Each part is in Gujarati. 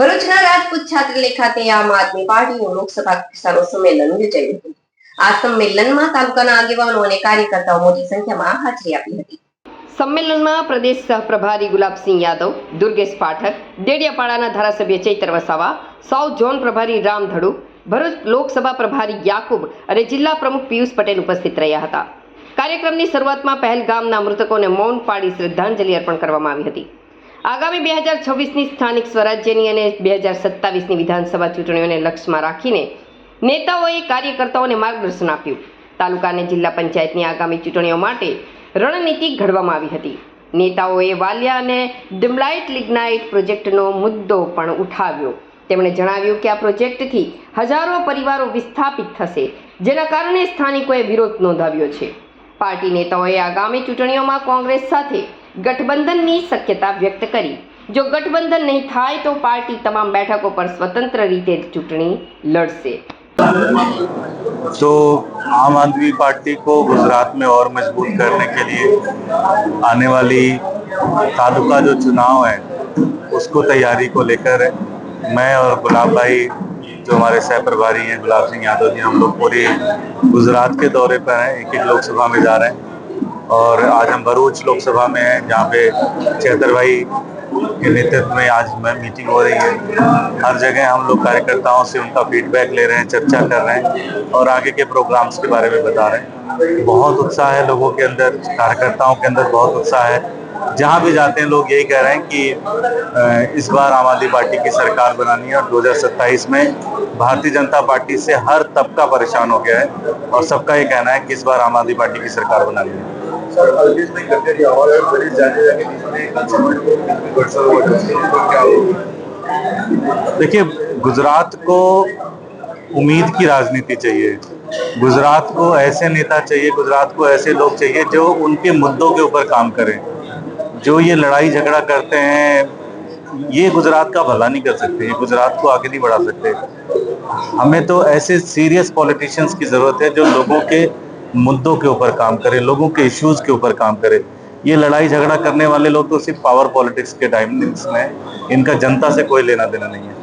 ભરૂચના રાજપૂત છાત્રાલય ખાતે આમ આદમી પાર્ટીનું લોકસભા કિસાનો સંમેલન યોજાયું હતું. આ સંમેલનમાં તાલુકાના આગેવાનો અને કાર્યકર્તાઓ મોટી સંખ્યામાં હાજરી આપી હતી. સંમેલનમાં પ્રદેશ સહપ્રભારી ગુલાબસિંહ યાદવ, દુર્ગેશ પાઠક દેડિયાપાડાના ધારાસભ્ય ચૈતર વસાવા, સાઉથ ઝોન પ્રભારી રામ ધડુ, ભરૂચ લોકસભા પ્રભારી યાકુબ અને જિલ્લા પ્રમુખ પિયુષ પટેલ ઉપસ્થિત રહ્યા હતા. કાર્યક્રમની શરૂઆતમાં પહેલગામના મૃતકોને મૌન પાડી શ્રદ્ધાંજલિ અર્પણ કરવામાં આવી હતી. આગામી બે હજાર છવ્વીસની સ્થાનિક સ્વરાજ્યની અને બે હજાર સત્તાવીસની વિધાનસભા ચૂંટણીઓને લક્ષ્યમાં રાખીને નેતાઓએ કાર્યકર્તાઓને માર્ગદર્શન આપ્યું. તાલુકા અને જિલ્લા પંચાયતની આગામી ચૂંટણીઓ માટે રણનીતિ ઘડવામાં આવી હતી. નેતાઓએ વાલિયા અને ડિમલાઇટ લિગ્નાઇટ પ્રોજેક્ટનો મુદ્દો પણ ઉઠાવ્યો. તેમણે જણાવ્યું કે આ પ્રોજેક્ટથી હજારો પરિવારો વિસ્થાપિત થશે, જેના કારણે સ્થાનિકોએ વિરોધ નોંધાવ્યો છે. પાર્ટી નેતાઓએ આગામી ચૂંટણીઓમાં કોંગ્રેસ સાથે ગઠબંધનની શક્યતા વ્યક્ત કરી જો ગઠબંધન નહીં થાય તો પાર્ટી તમામ બેઠકો પર સ્વતંત્ર રીતે ચૂંટણી લડશે तो आम आदमी पार्टी को गुजरात में और मजबूत करने के लिए आने वाली तालुका जो चुनाव है उसको तैयारी को लेकर मैं और गुलाब भाई जो हमारे सह प्रभारी हैं गुलाब सिंह यादव जी हम लोग पूरे गुजरात के दौरे पर हैं एक एक लोकसभा में जा रहे हैं और आज हम भरूच लोकसभा में हैं, जहाँ पे चैतर भाई के नेतृत्व में आज में मीटिंग हो रही है। हर जगह हम लोग कार्यकर्ताओं से उनका फीडबैक ले रहे हैं, चर्चा कर रहे हैं और आगे के प्रोग्राम्स के बारे में बता रहे हैं। बहुत उत्साह है लोगों के अंदर, कार्यकर्ताओं के अंदर बहुत उत्साह है। जहाँ भी जाते हैं लोग यही कह रहे हैं कि इस बार आम आदमी पार्टी की सरकार बनानी है और 2027 में भारतीय जनता पार्टी से हर तबका परेशान हो गया है और सबका ये कहना है कि इस बार आम आदमी पार्टी की सरकार बनानी है। भाई करते रहिए और बड़े जाने जाके को क्या देखिए, गुजरात को उम्मीद की राजनीति चाहिए। गुजरात को ऐसे नेता चाहिए, गुजरात को ऐसे लोग चाहिए जो उनके मुद्दों के ऊपर काम करें। जो ये लड़ाई झगड़ा करते हैं, ये गुजरात का भला नहीं कर सकते, ये गुजरात को आगे नहीं बढ़ा सकते। हमें तो ऐसे सीरियस पॉलिटिशियंस की ज़रूरत है जो लोगों के मुद्दों के ऊपर काम करें लोगों के इश्यूज के ऊपर काम करें ये लड़ाई झगड़ा करने वाले लोग तो सिर्फ पावर पॉलिटिक्स के टाइम में हैं इनका जनता से कोई लेना देना नहीं है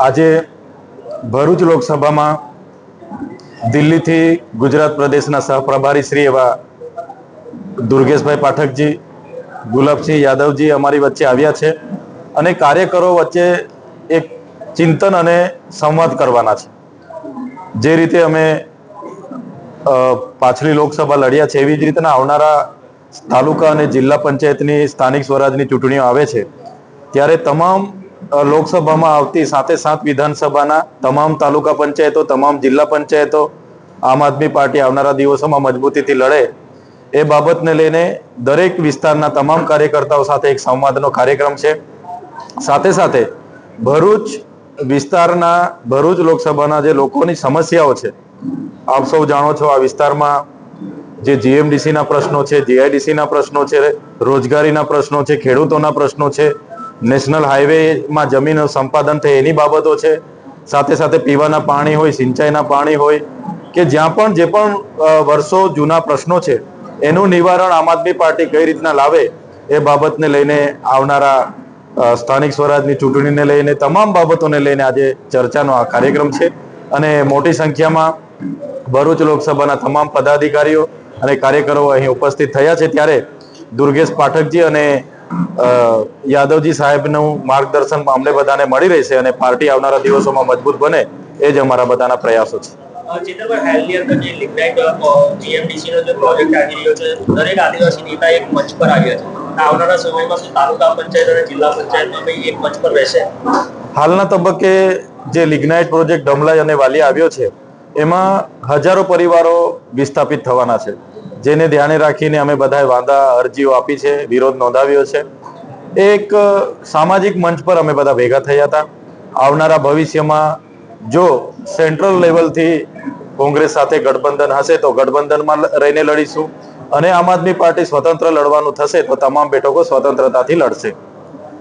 આજે ભરૂચ લોકસભામાં દિલ્હીથી ગુજરાત પ્રદેશના સહપ્રભારી શ્રી એવા દુર્ગેશભાઈ પાઠકજી ગુલાબસિંહ યાદવજી અમારી વચ્ચે આવ્યા છે અને કાર્યકરો વચ્ચે એક ચિંતન અને સંવાદ કરવાના છે જે રીતે અમે પાછલી લોકસભા લડ્યા છે, એવી જ રીતના આવનારા તાલુકા અને જિલ્લા પંચાયતની સ્થાનિક સ્વરાજની ચૂંટણીઓ આવે છે. ત્યારે તમામ લોકસભામાં આવતી સાથે સાત વિધાનસભાના તમામ તાલુકા પંચાયતો, તમામ જિલ્લા પંચાયતો, આમ આદમી પાર્ટી આવનારા દિવસોમાં મજબૂતીથી લડે. એ બાબતને લઈને દરેક વિસ્તારના તમામ કાર્યકર્તાઓ સાથે એક સંવાદનો કાર્યક્રમ છે. સાથે સાથે ભરૂચ વિસ્તારના ભરૂચ લોકસભાના જે લોકોની સમસ્યાઓ છે, આપ સૌ જાણો છો આ વિસ્તારમાં જે જીએમડીસીના પ્રશ્નો છે, જીઆઈડીસીના પ્રશ્નો છે, રોજગારીના પ્રશ્નો છે, ખેડૂતોના પ્રશ્નો છે, નેશનલ હાઈવેમાં જમીન સંપાદન થાય એની બાબતો છે, સાથે સાથે પીવાના પાણી હોય, સિંચાઈના પાણી હોય, કે જ્યાં પણ જે પણ વર્ષો જૂના પ્રશ્નો છે, એનું નિવારણ આમ આદમી પાર્ટી કઈ રીતના લાવે એ બાબતને લઈને આવનારા સ્થાનિક સ્વરાજની ચૂંટણીને લઈને, તમામ બાબતોને લઈને આજે ચર્ચાનો આ કાર્યક્રમ છે. અને મોટી સંખ્યામાં ભરૂચ લોકસભાના તમામ પદાધિકારીઓ અને કાર્યકરો અહીં ઉપસ્થિત થયા છે. ત્યારે દુર્ગેશ પાઠકજી અને યાદવજી સાહેબનું માર્ગદર્શન અમને બધાને મળી રહેશે અને પાર્ટી આવનારા દિવસોમાં મજબૂત બને એ જ અમારા બધાના પ્રયાસો છે, દરેક આદિવાસી નેતા એક મંચ પર આવ્યા છે. આવનારા સમયમાં શું તાલુકા પંચાયત અને જિલ્લા પંચાયતમાં બી એક મંચ પર રહેશે. હાલના તબક્કે જે લિગ્નાઇટ પ્રોજેક્ટ ડમલાઈ અને વાલી આવ્યો છે, એમાં હજારો પરિવારો વિસ્થાપિત થવાના છે. જેને ધ્યાને રાખીને અમે બધાએ વાંધા, અરજીઓ આપી છે, વિરોધ નોંધાવ્યો છે. એક સામાજિક મંચ પર અમે બધા ભેગા થયા હતા. આવનારા ભવિષ્યમાં જો સેન્ટ્રલ લેવલથી કોંગ્રેસ સાથે ગઠબંધન હશે તો ગઠબંધનમાં રહીને લડીશું. અને આમ આદમી પાર્ટી સ્વતંત્ર લડવાનું થશે તો તમામ બેઠકો સ્વતંત્રતાથી લડશે.